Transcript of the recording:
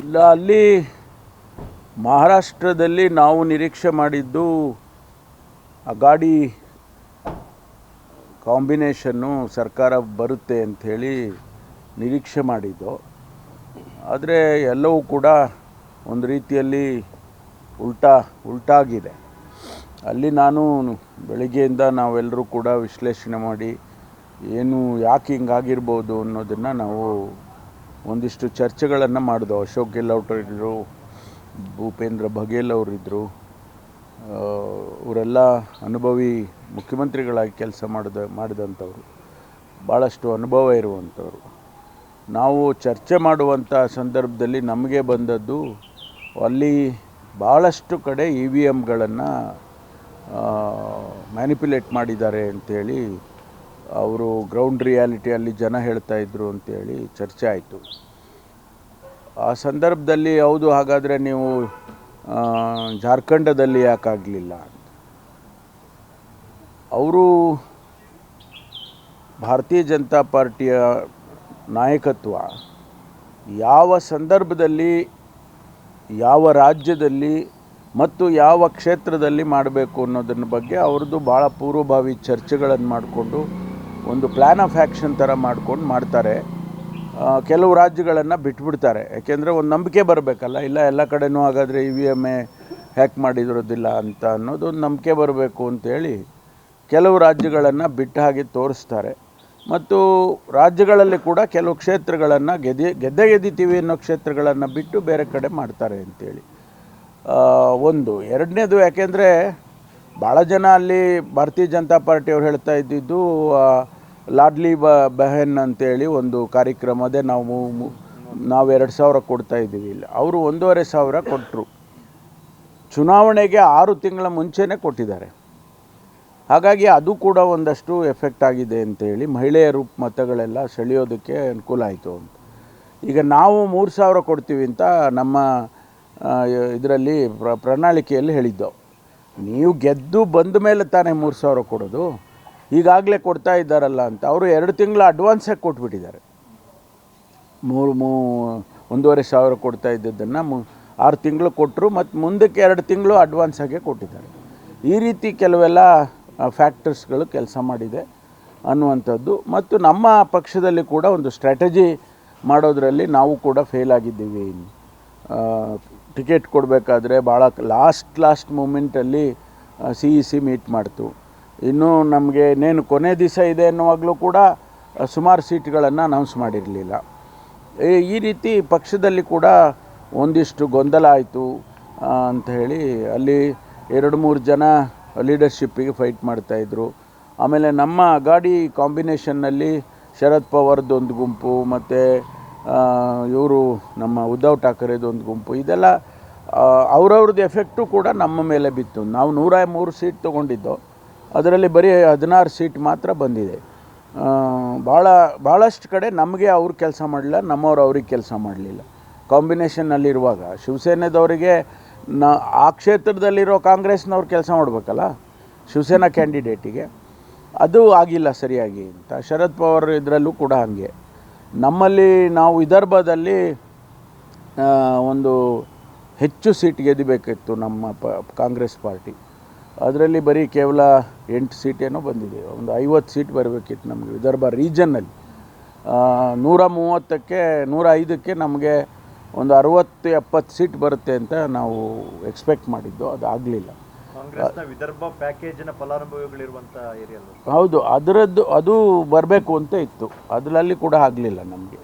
ಇಲ್ಲ, ಅಲ್ಲಿ ಮಹಾರಾಷ್ಟ್ರದಲ್ಲಿ ನಾವು ನಿರೀಕ್ಷೆ ಮಾಡಿದ್ದು ಅಗಾಡಿ ಕಾಂಬಿನೇಷನ್ನು ಸರ್ಕಾರ ಬರುತ್ತೆ ಅಂಥೇಳಿ ನಿರೀಕ್ಷೆ ಮಾಡಿದ್ದು. ಆದರೆ ಎಲ್ಲವೂ ಕೂಡ ಒಂದು ರೀತಿಯಲ್ಲಿ ಉಲ್ಟಾ, ಉಲ್ಟಾಗಿದೆ. ಅಲ್ಲಿ ನಾನು ಬೆಳಗ್ಗೆಯಿಂದ ನಾವೆಲ್ಲರೂ ಕೂಡ ವಿಶ್ಲೇಷಣೆ ಮಾಡಿ ಏನು ಯಾಕೆ ಹಿಂಗಾಗಿರ್ಬೋದು ಅನ್ನೋದನ್ನು ನಾವು ಒಂದಿಷ್ಟು ಚರ್ಚೆಗಳನ್ನು ಮಾಡಿದೋ ಅಶೋಕ್ ಗೆಹ್ಲೋಟ್ ಇದ್ದರು ಭೂಪೇಂದ್ರ ಬಘೇಲ್ ಅವರಿದ್ದರು ಇವರೆಲ್ಲ ಅನುಭವಿ ಮುಖ್ಯಮಂತ್ರಿಗಳಾಗಿ ಕೆಲಸ ಮಾಡಿದ, ಮಾಡಿದಂಥವ್ರು. ಭಾಳಷ್ಟು ಅನುಭವ ಇರುವಂಥವ್ರು. ನಾವು ಚರ್ಚೆ ಮಾಡುವಂಥ ಸಂದರ್ಭದಲ್ಲಿ ನಮಗೆ ಬಂದದ್ದು ಅಲ್ಲಿ ಭಾಳಷ್ಟು ಕಡೆ ಇ ವಿ ಎಮ್ಗಳನ್ನು ಮ್ಯಾನಿಪ್ಯುಲೇಟ್ ಮಾಡಿದ್ದಾರೆ ಅಂಥೇಳಿ ಅವರು ಗ್ರೌಂಡ್ ರಿಯಾಲಿಟಿಯಲ್ಲಿ ಜನ ಹೇಳ್ತಾ ಇದ್ರು ಅಂತೇಳಿ ಚರ್ಚೆ ಆಯಿತು. ಆ ಸಂದರ್ಭದಲ್ಲಿ ಹೌದು, ಹಾಗಾದರೆ ನೀವು ಜಾರ್ಖಂಡದಲ್ಲಿ ಯಾಕಾಗಲಿಲ್ಲ ಅವರು ಭಾರತೀಯ ಜನತಾ ಪಾರ್ಟಿಯ ನಾಯಕತ್ವ ಯಾವ ಸಂದರ್ಭದಲ್ಲಿ, ಯಾವ ರಾಜ್ಯದಲ್ಲಿ ಮತ್ತು ಯಾವ ಕ್ಷೇತ್ರದಲ್ಲಿ ಮಾಡಬೇಕು ಅನ್ನೋದನ್ನ ಬಗ್ಗೆ ಅವ್ರದ್ದು ಭಾಳ ಪೂರ್ವಭಾವಿ ಚರ್ಚೆಗಳನ್ನು ಮಾಡಿಕೊಂಡು ಒಂದು ಪ್ಲ್ಯಾನ್ ಆಫ್ ಆ್ಯಕ್ಷನ್ ಥರ ಮಾಡ್ಕೊಂಡು ಮಾಡ್ತಾರೆ. ಕೆಲವು ರಾಜ್ಯಗಳನ್ನು ಬಿಟ್ಬಿಡ್ತಾರೆ. ಯಾಕೆಂದರೆ ಒಂದು ನಂಬಿಕೆ ಬರಬೇಕಲ್ಲ. ಇಲ್ಲ, ಎಲ್ಲ ಕಡೆನೂ ಹಾಗಾದರೆ ಇ ವಿ ಎಂ ಎ ಹ್ಯಾಕ್ ಮಾಡಿರೋದಿಲ್ಲ ಅಂತ ಅನ್ನೋದು ಒಂದು ನಂಬಿಕೆ ಬರಬೇಕು ಅಂತೇಳಿ ಕೆಲವು ರಾಜ್ಯಗಳನ್ನು ಬಿಟ್ಟ ಹಾಗೆ ತೋರಿಸ್ತಾರೆ. ಮತ್ತು ರಾಜ್ಯಗಳಲ್ಲಿ ಕೂಡ ಕೆಲವು ಕ್ಷೇತ್ರಗಳನ್ನು ಗೆದ್ದೆ ಗೆದ್ದೆ ಗೆದ್ದಿತೀವಿ ಅನ್ನೋ ಕ್ಷೇತ್ರಗಳನ್ನು ಬಿಟ್ಟು ಬೇರೆ ಕಡೆ ಮಾಡ್ತಾರೆ ಅಂತೇಳಿ. ಒಂದು. ಎರಡನೇದು ಯಾಕೆಂದರೆ ಭಾಳ ಜನ ಅಲ್ಲಿ ಭಾರತೀಯ ಜನತಾ ಪಾರ್ಟಿಯವ್ರು ಹೇಳ್ತಾ ಇದ್ದಿದ್ದು ಲಾಡ್ಲಿ ಬ, ಬೆಹನ್ ಅಂತೇಳಿ ಒಂದು ಕಾರ್ಯಕ್ರಮದೇ ನಾವು ನಾವು ಎರಡು ಸಾವಿರ ಕೊಡ್ತಾ ಇದ್ದೀವಿ ಇಲ್ಲಿ. ಅವರು ಒಂದೂವರೆ ಸಾವಿರ ಕೊಟ್ಟರು ಚುನಾವಣೆಗೆ ಆರು ತಿಂಗಳ ಮುಂಚೆನೇ ಕೊಟ್ಟಿದ್ದಾರೆ. ಹಾಗಾಗಿ ಅದು ಕೂಡ ಒಂದಷ್ಟು ಎಫೆಕ್ಟ್ ಆಗಿದೆ ಅಂತೇಳಿ ಮಹಿಳೆಯರು ಮತಗಳೆಲ್ಲ ಸೆಳೆಯೋದಕ್ಕೆ ಅನುಕೂಲ ಆಯಿತು ಅಂತ. ಈಗ ನಾವು ಮೂರು ಸಾವಿರ ಕೊಡ್ತೀವಿ ಅಂತ ನಮ್ಮ ಇದರಲ್ಲಿ ಪ್ರ, ಪ್ರಣಾಳಿಕೆಯಲ್ಲಿ ಹೇಳಿದ್ದೆವು. ನೀವು ಗೆದ್ದು ಬಂದ ಮೇಲೆ ತಾನೇ ಮೂರು ಸಾವಿರ ಕೊಡೋದು. ಈಗಾಗಲೇ ಕೊಡ್ತಾ ಇದ್ದಾರಲ್ಲ ಅಂತ ಅವರು ಎರಡು ತಿಂಗಳು ಅಡ್ವಾನ್ಸಾಗಿ ಕೊಟ್ಬಿಟ್ಟಿದ್ದಾರೆ. ಮೂರು ಮೂ, ಒಂದೂವರೆ ಸಾವಿರ ಕೊಡ್ತಾ ಇದ್ದದ್ದನ್ನು ಮು, ಆರು ತಿಂಗಳು ಕೊಟ್ಟರು ಮತ್ತು ಮುಂದಕ್ಕೆ ಎರಡು ತಿಂಗಳು ಅಡ್ವಾನ್ಸಾಗೆ ಕೊಟ್ಟಿದ್ದಾರೆ. ಈ ರೀತಿ ಕೆಲವೆಲ್ಲ ಫ್ಯಾಕ್ಟರ್ಸ್ಗಳು ಕೆಲಸ ಮಾಡಿದೆ ಅನ್ನುವಂಥದ್ದು. ಮತ್ತು ನಮ್ಮ ಪಕ್ಷದಲ್ಲಿ ಕೂಡ ಒಂದು ಸ್ಟ್ರಾಟಜಿ ಮಾಡೋದರಲ್ಲಿ ನಾವು ಕೂಡ ಫೇಲ್ ಆಗಿದ್ದೀವಿ ಟಿಕೆಟ್ ಕೊಡಬೇಕಾದ್ರೆ ಭಾಳ ಲಾಸ್ಟ್ ಲಾಸ್ಟ್ ಮೂಮೆಂಟಲ್ಲಿ ಸಿ ಇ ಸಿ ಮೀಟ್ ಮಾಡ್ತು. ಇನ್ನೂ ನಮಗೆ ಇನ್ನೇನು ಕೊನೆ ದಿವಸ ಇದೆ ಅನ್ನುವಾಗಲೂ ಕೂಡ ಸುಮಾರು ಸೀಟ್ಗಳನ್ನು ಅನೌನ್ಸ್ ಮಾಡಿರಲಿಲ್ಲ. ಈ- ರೀತಿ ಪಕ್ಷದಲ್ಲಿ ಕೂಡ ಒಂದಿಷ್ಟು ಗೊಂದಲ ಆಯಿತು ಅಂತ ಹೇಳಿ ಅಲ್ಲಿ ಎರಡು ಮೂರು ಜನ ಲೀಡರ್ಶಿಪ್ಪಿಗೆ ಫೈಟ್ ಮಾಡ್ತಾಯಿದ್ರು ಆಮೇಲೆ ನಮ್ಮ ಗಾಡಿ ಕಾಂಬಿನೇಷನ್ನಲ್ಲಿ ಶರದ್ ಪವಾರ್ದೊಂದು ಗುಂಪು, ಮತ್ತು ಇವರು ನಮ್ಮ ಉದ್ಧವ್ ಒಂದು ಗುಂಪು. ಇದೆಲ್ಲ ಅವ್ರವ್ರದ್ದು ಎಫೆಕ್ಟು ಕೂಡ ನಮ್ಮ ಮೇಲೆ ಬಿತ್ತು. ನಾವು ನೂರ ಮೂರು ಸೀಟ್ ತೊಗೊಂಡಿದ್ದು, ಅದರಲ್ಲಿ ಬರೀ ಹದಿನಾರು ಸೀಟ್ ಮಾತ್ರ ಬಂದಿದೆ. ಭಾಳ, ಭಾಳಷ್ಟು ಕಡೆ ನಮಗೆ ಅವ್ರು ಕೆಲಸ ಮಾಡಲಿಲ್ಲ, ನಮ್ಮವ್ರು ಅವ್ರಿಗೆ ಕೆಲಸ ಮಾಡಲಿಲ್ಲ. ಕಾಂಬಿನೇಷನ್ನಲ್ಲಿರುವಾಗ, ಶಿವಸೇನೆದವರಿಗೆ ನ, ಆ ಕ್ಷೇತ್ರದಲ್ಲಿರೋ ಕಾಂಗ್ರೆಸ್ನವ್ರು ಕೆಲಸ ಮಾಡಬೇಕಲ್ಲ, ಶಿವಸೇನಾ ಕ್ಯಾಂಡಿಡೇಟಿಗೆ. ಅದು ಆಗಿಲ್ಲ ಸರಿಯಾಗಿ ಅಂತ. ಶರದ್ ಪವಾರ್ ಇದರಲ್ಲೂ ಕೂಡ ಹಾಗೆ. ನಮ್ಮಲ್ಲಿ ನಾವು ವಿದರ್ಭದಲ್ಲಿ ಒಂದು ಹೆಚ್ಚು ಸೀಟ್ ಗೆದ್ದಬೇಕಿತ್ತು ನಮ್ಮ ಪ, ಕಾಂಗ್ರೆಸ್ ಪಾರ್ಟಿ. ಅದರಲ್ಲಿ ಬರೀ ಕೇವಲ ಎಂಟು ಸೀಟೇನೋ ಬಂದಿದೆ. ಒಂದು ಐವತ್ತು ಸೀಟ್ ಬರಬೇಕಿತ್ತು ನಮಗೆ ವಿದರ್ಭ ರೀಜನ್ನಲ್ಲಿ. ನೂರ ಮೂವತ್ತಕ್ಕೆ, ನೂರ ಐದಕ್ಕೆ ನಮಗೆ ಒಂದು ಅರುವತ್ತು ಎಪ್ಪತ್ತು ಸೀಟ್ ಬರುತ್ತೆ ಅಂತ ನಾವು ಎಕ್ಸ್ಪೆಕ್ಟ್ ಮಾಡಿದ್ದು. ಅದು ಆಗಲಿಲ್ಲ ಕಾಂಗ್ರೆಸ್ನ ವಿದರ್ಭ ಪ್ಯಾಕೇಜಿನ ಫಲಾನುಭವಿಗಳಿರುವಂಥ ಏರಿಯಲ್ಲು ಹೌದು, ಅದರದ್ದು ಅದು ಬರಬೇಕು ಅಂತ ಇತ್ತು. ಅದರಲ್ಲಿ ಕೂಡ ಆಗಲಿಲ್ಲ ನಮಗೆ.